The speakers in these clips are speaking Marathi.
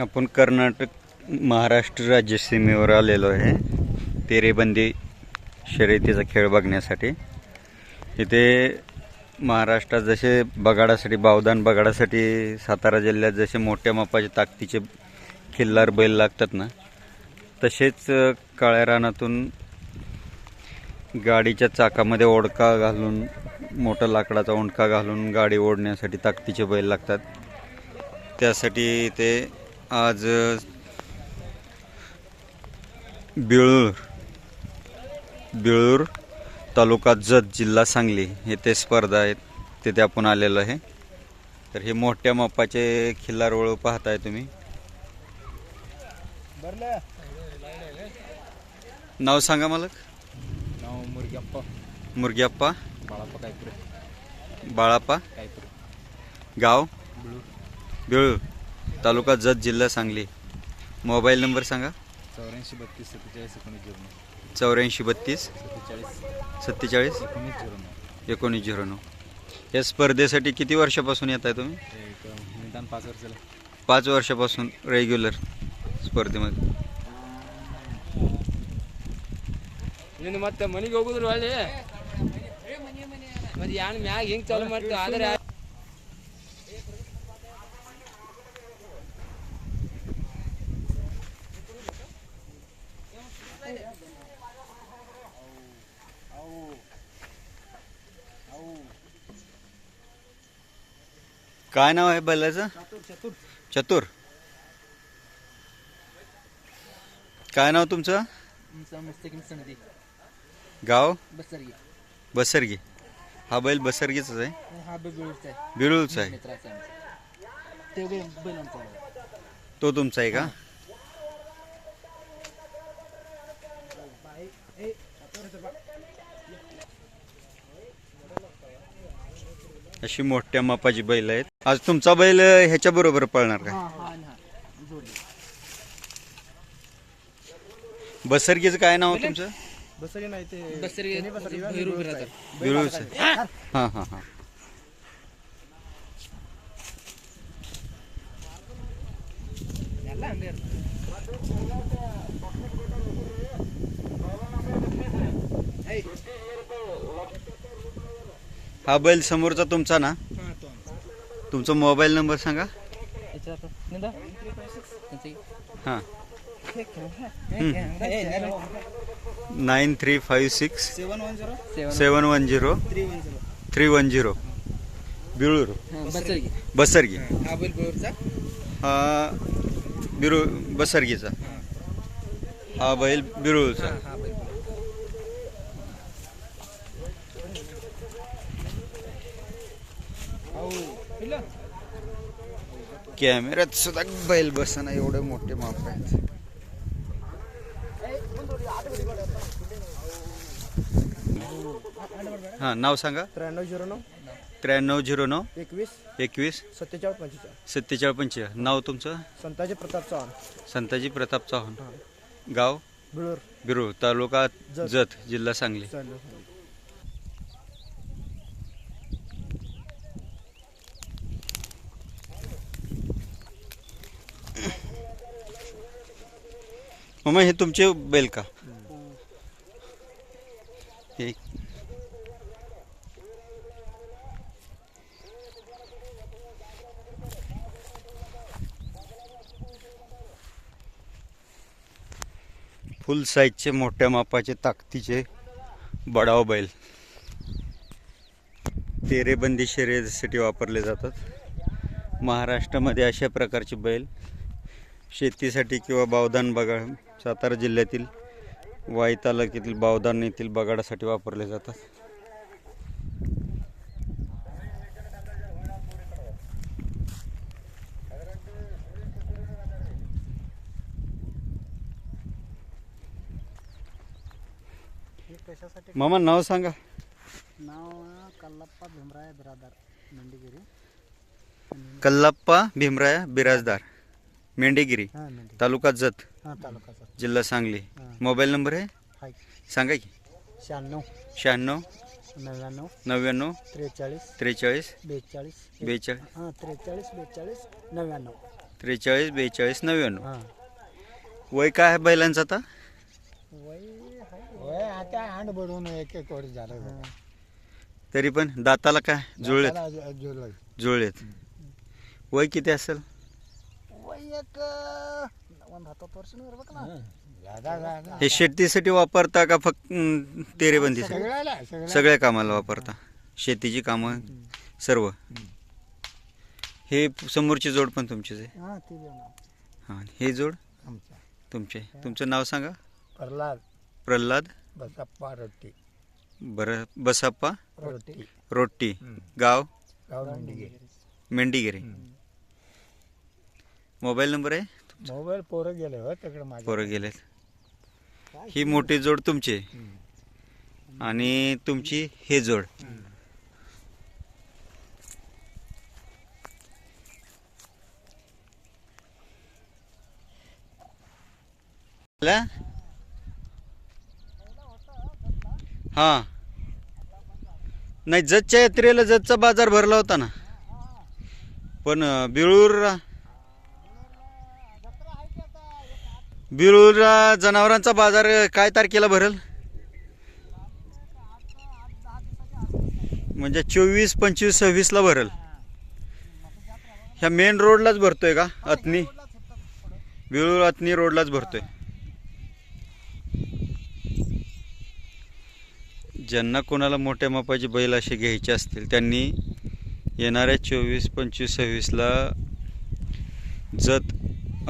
आपण कर्नाटक महाराष्ट्र राज्य सीमेवर आलेलो आहे. तेरेबंदी शर्यतीचा खेळ बघण्यासाठी. इथे महाराष्ट्रात जसे बगाडासाठी बावदान बगाडासाठी सातारा जिल्ह्यात जसे मोठ्या मापाचे ताकदीचे खिल्लार बैल लागतात ना तसेच काळ्या रानातून गाडीच्या चाकामध्ये ओडका घालून मोठा लाकडाचा ओंडका घालून गाडी ओढण्यासाठी ताकदीचे बैल लागतात. त्यासाठी ते आज बिळूर बिळूर तालुका जत जिल्हा सांगली येथे स्पर्धा आहेत तिथे आपण आलेलो आहे. तर हे मोठ्या मापाचे खिल्लार वळू पाहताय तुम्ही. नाव सांगा मालक. नाव मुर्ग्याप्पा. मुर्ग्याप्पा. बाळाप्पा कायपुरे बाळाप्पा. कायपुरे गाव. बिळूर. बिळूर. तालुका जत जिल्हा सांगली. मोबाईल नंबर सांगा. चौऱ्याऐंशी बत्तीस सत्तेचाळीस एकोणीस झिरो नऊ. चौऱ्याऐंशी बत्तीस सत्तेचाळीस सत्तेचाळीस एकोणीस झिरो नऊ. एकोणीस झिरो नऊ. या स्पर्धेसाठी किती वर्षापासून येत आहे तुम्ही? निदान पाच वर्ष पाच वर्षापासून रेग्युलर स्पर्धेमध्ये. ಮತ್ತೆ ಮನೆಗೆ ಹೋಗುದ್ರು ಅಲ್ಲಿ ಮತ್ತೆ ಯಾನ್ ಮ್ಯಾಗ ಹಿಂಗೆ ಚಾಲು ಮಾಡ್ತೀವಿ ಆದ್ರೆ काय नाव आहे बैलाचं? चतुर काय नाव तुमचं? गाव? बसरगी. बसरगी. हा बैल बसरगीचाच आहे? हा बेबीचा आहे. बिळूचा आहे. मित्राचा आहे आमचा. ते बैल बैल आमचा आहे. तो तुमचा आहे का? अशी मोठ्या मापाची बैल आहेत. आज तुमचा बैल ह्याच्या बरोबर पळणार का? हा हा हा. बसरगीचं काय नाव तुमचं? बसरी नाही ते बिळूचं हां. हां हां हा बैल समोरचा तुमचा ना? तुमचा मोबाईल नंबर सांगा. हां. Nine three five six seven one zero seven. One zero three one zero. Bilur. हा, बसरगी. बसरगी बैल हा बिरू बसरगीचा. हा बैल बिरुळचा हा हा बैल कॅमेऱ्यात सुद्धा बैल बसना एवढे मोठे माप आहेत. हा नाव सांगा. त्र्याण्णव झिरो नऊ. त्र्याण्णव झिरो नऊ. एकवीस. एकवीस. सत्तेचाळीस पंचेचाळीस. सत्तेचाळीस पंचेचाळीस. नाव तुमचं? संताजी प्रताप चव्हाण. संताजी प्रताप चव्हाण. गाव? बिळूर बिरुळ तालुका जत. जत जिल्हा सांगली. मग हे तुमचे बैल का? एक फुल साईजचे मोठ्या मापाचे ताकदीचे बडाव बैल. तेरेबंदी शर्यतीसाठी वापरले जातात. महाराष्ट्रामध्ये अशा प्रकारचे बैल शेतीसाठी किंवा बावधान बघा. सातारा जिल्ह्यातील वाई तालुक्यातील बावधान येथील बगाडासाठी वापरले जातात. कशासाठी मामा नाव सांगा. नाव कल्लप्पा भीमराय बिरादार मंडीगिरी कल्लाप्पा भीमराया बिराजदार. मेंढेगिरी हां तालुका जत हां जिल्हा सांगली. हां. मोबाईल नंबर आहे? हाय. सांगा की. शहाण्णव. शहाण्णव नव्याण्णव. नव्याण्णव त्रेचाळीस. त्रेचाळीस बेचाळीस. बेचाळीस. हां त्रेचाळीस बेचाळीस नव्याण्णव. त्रेचाळीस बेचाळीस नव्याण्णव. हां. वय काय आहे बैलांचं आता? वय वय आता अंड बडून एक एक वर्ष झालं. तरी पण दाताला काय? जुळलेत. जुळलं जुळलेत. वय किती असेल? एक ಒಂದು ಹತ್ತತ್ತು ವರ್ಷ ಇರ್ಬೇಕಲ್ಲ हे शेतीसाठी वापरता का फक्त अं, तेरेबंदीसाठी सगळ्याला सगळ्या सगळ्या कामाला वापरता शेतीची कामं सर्व हे समोरची जोड पण तुमचीच आहे हां ती बी आहे ना. हां हे जोड आमच्या तुमचे तुमचं नाव सांगा प्रल्हाद प्रल्हाद बसप्पा रोटी बरं बसाप्पा रोटी रोट्टी गाव गाव मेंढिगे मेंढीगिरी मोबाईल नंबर आहे? मोबाईल पोरं गेले हो तिकडे पोरं गेलेत. ही मोठी जोड तुमची. आहे. आणि तुमची हे जोड. ला? हा. नाही जतच्या यात्रेला जतचा बाजार भरला होता ना. पण अं, बिळूर बिळूरला जनावरांचा बाजार काय तारखेला भरेल? म्हणजे चोवीस पंचवीस सव्वीसला भरेल. ह्या मेन रोडलाच भरतोय का अतनी बिरूर अतनी रोडलाच भरतोय. ज्यांना कोणाला मोठ्या मापाची बैल असे घ्यायचे असतील त्यांनी येणाऱ्या चोवीस पंचवीस सव्वीसला जत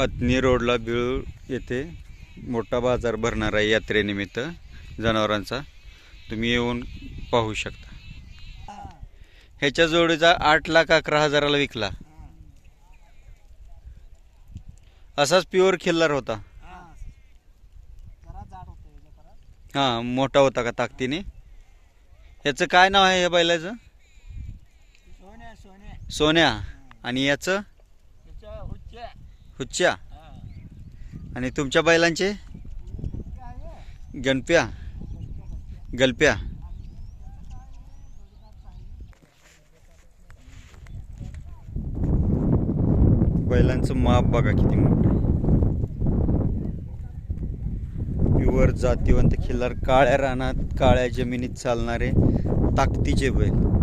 अतनी रोडला बिळूर येथे मोठा बाजार भरणार आहे यात्रेनिमित्त जनावरांचा. तुम्ही येऊन पाहू शकता. ह्याच्या जोडीचा आठ लाख अकरा हजाराला विकला. असाच प्युअर खिल्लार होता. हा मोठा होता का ताकदीने? ह्याचं काय नाव आहे या बैलाचं? सोन्या सोन्या. सोन्या. आणि याचं? हुच्च्या आणि तुमच्या बैलांचे? गणप्या. गलप्या. बैलांचं माप बघा किती मोठं प्युअर जातीवंत खिल्लार काळ्या रानात काळ्या जमिनीत चालणारे ताकदीचे बैल.